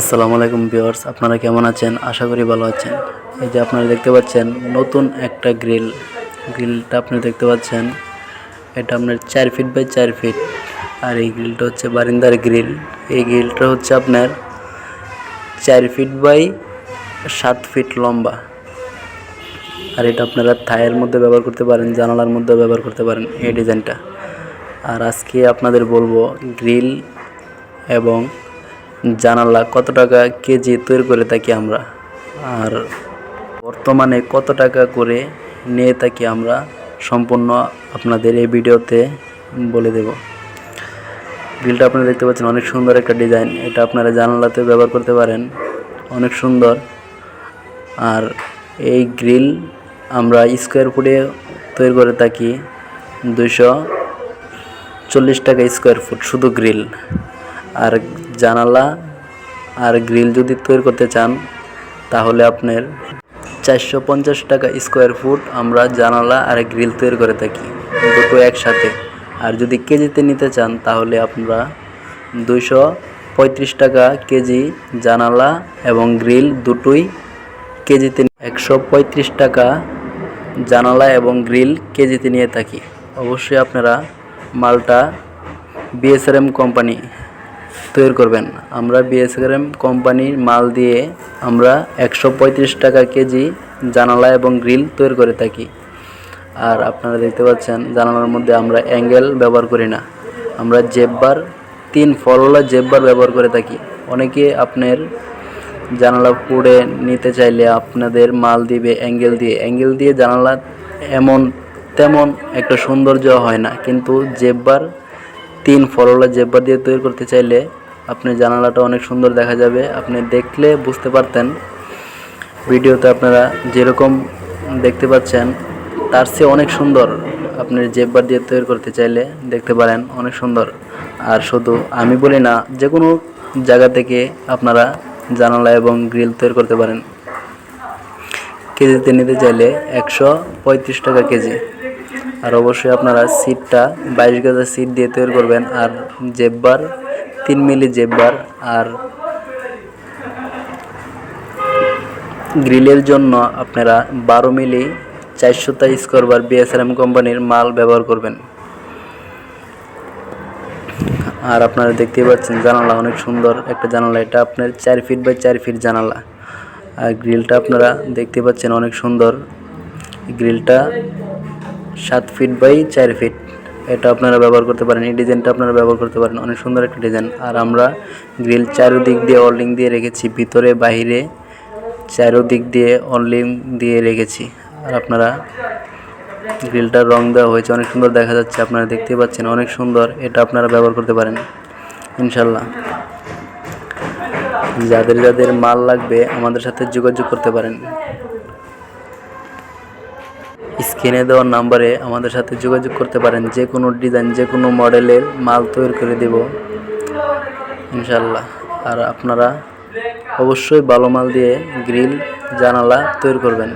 আসসালামু আলাইকুম ভিউয়ার্স, আপনারা কেমন আছেন? আশা করি ভালো আছেন। এই যে আপনারা দেখতে পাচ্ছেন, নতুন একটা গ্রিল। গ্রিলটা আপনি দেখতে পাচ্ছেন। এটা আপনার চার ফিট বাই চার ফিট। আর এই গ্রিলটা হচ্ছে বারিন্দার গ্রিল। এই গ্রিলটা হচ্ছে আপনার চার ফিট বাই সাত ফিট লম্বা। আর এটা আপনারা থায়ের মধ্যে ব্যবহার করতে পারেন, জানালার মধ্যে ব্যবহার করতে পারেন এই ডিজাইনটা। আর আজকে আপনাদের বলব গ্রিল এবং জানালা কত টাকা কেজি তৈরি করে থাকি আমরা? আর বর্তমানে কত টাকা করে নিয়ে থাকি আমরা সম্পূর্ণ আপনাদের এই ভিডিওতে বলে দেব। গ্রিলটা আপনারা দেখতে পাচ্ছেন, অনেক সুন্দর একটা ডিজাইন। এটা আপনারা জানালাতে ব্যবহার করতে পারেন, অনেক সুন্দর। আর এই গ্রিল আমরা স্কোয়ার ফুটে তৈরি করে থাকি দুশো চল্লিশ টাকা স্কোয়ার ফুট, শুধু গ্রিল। আর জানালা আর গ্রিল যদি তৈরি করতে চান, তাহলে আপনার চারশো পঞ্চাশ টাকা স্কোয়ার ফুট আমরা জানালা আর গ্রিল তৈরি করে থাকি, দুটো একসাথে। আর যদি কেজিতে নিতে চান, তাহলে আপনারা দুইশো পঁয়ত্রিশ টাকা কেজি জানালা এবং গ্রিল দুটোই কেজিতে একশো পঁয়ত্রিশ টাকা জানালা এবং গ্রিল কেজিতে নিয়ে থাকি। অবশ্যই আপনারা মালটা বিএসআরএম কোম্পানি তৈরি করবেন। আমরা বিএসআরএম কোম্পানির মাল দিয়ে আমরা একশো পঁয়ত্রিশ টাকা কেজি জানালা এবং গ্রিল তৈরি করে থাকি। আর আপনারা দেখতে পাচ্ছেন, জানালার মধ্যে আমরা অ্যাঙ্গেল ব্যবহার করি না। আমরা জেববার, তিন ফলওয়ালা জেববার ব্যবহার করে থাকি। অনেকে আপনার জানালা পুড়ে নিতে চাইলে আপনাদের মাল দিবে অ্যাঙ্গেল দিয়ে। অ্যাঙ্গেল দিয়ে জানালা এমন তেমন একটা সৌন্দর্য হয় না, কিন্তু জেববার তিন ফলওয়ালা জেববার দিয়ে তৈরি করতে চাইলে আপনি জানালাটা অনেক সুন্দর দেখা যাবে। আপনি দেখলে বুঝতে পারতেন ভিডিওতে আপনারা যেরকম দেখতে পাচ্ছেন, তার চেয়ে অনেক সুন্দর আপনি জেববার দিয়ে তৈরি করতে চাইলে দেখতে পারেন, অনেক সুন্দর। আর শুধু আমি বলি না যে কোনো জায়গা থেকে আপনারা জানালা এবং গ্রিল তৈরি করতে পারেন। কেজিতে নিতে চাইলে একশো পঁয়ত্রিশ টাকা কেজি। আর অবশ্যই আপনারা সিটটা বাইশ গাজা সিট দিয়ে তৈরি করবেন আর জেববার, তিন মিলি জেববার আর গ্রিলের জন্য আপনারা বারো মিলি চারশোটা স্কোয়ার বার বিএসআরএম কোম্পানির মাল ব্যবহার করবেন। আর আপনারা দেখতেই পাচ্ছেন জানালা অনেক সুন্দর। একটা জানালা, এটা আপনার চার ফিট বাই চার ফিট জানালা। আর গ্রিলটা আপনারা দেখতে পাচ্ছেন অনেক সুন্দর। গ্রিলটা সাত ফিট বাই চার ফিট এটা আপনারা ব্যবহার করতে পারেন। এই ডিজাইনটা আপনারা ব্যবহার করতে পারেন। অনেক সুন্দর একটা ডিজাইন আর আমরা গ্রিল চারোদিক দিয়ে অলিং দিয়ে রেখেছি। ভিতরে, বাহিরে চারোদিক দিয়ে অনলিং দিয়ে রেখেছি। আর আপনারা গ্রিলটার রং দেওয়া হয়েছে। অনেক সুন্দর দেখা যাচ্ছে। আপনারা দেখতে পাচ্ছেন অনেক সুন্দর। এটা আপনারা ব্যবহার করতে পারেন। ইনশাল্লাহ যাদের যাদের মাল লাগবে, আমাদের সাথে যোগাযোগ করতে পারেন। স্ক্রিনে দেওয়ার নাম্বারে আমাদের সাথে যোগাযোগ করতে পারেন। যে কোনো ডিজাইন যে কোনো মডেলের মাল তৈরি করে দেব। ইনশাল্লাহ আর আপনারা অবশ্যই ভালো মাল দিয়ে গ্রিল জানালা তৈরি করবেন।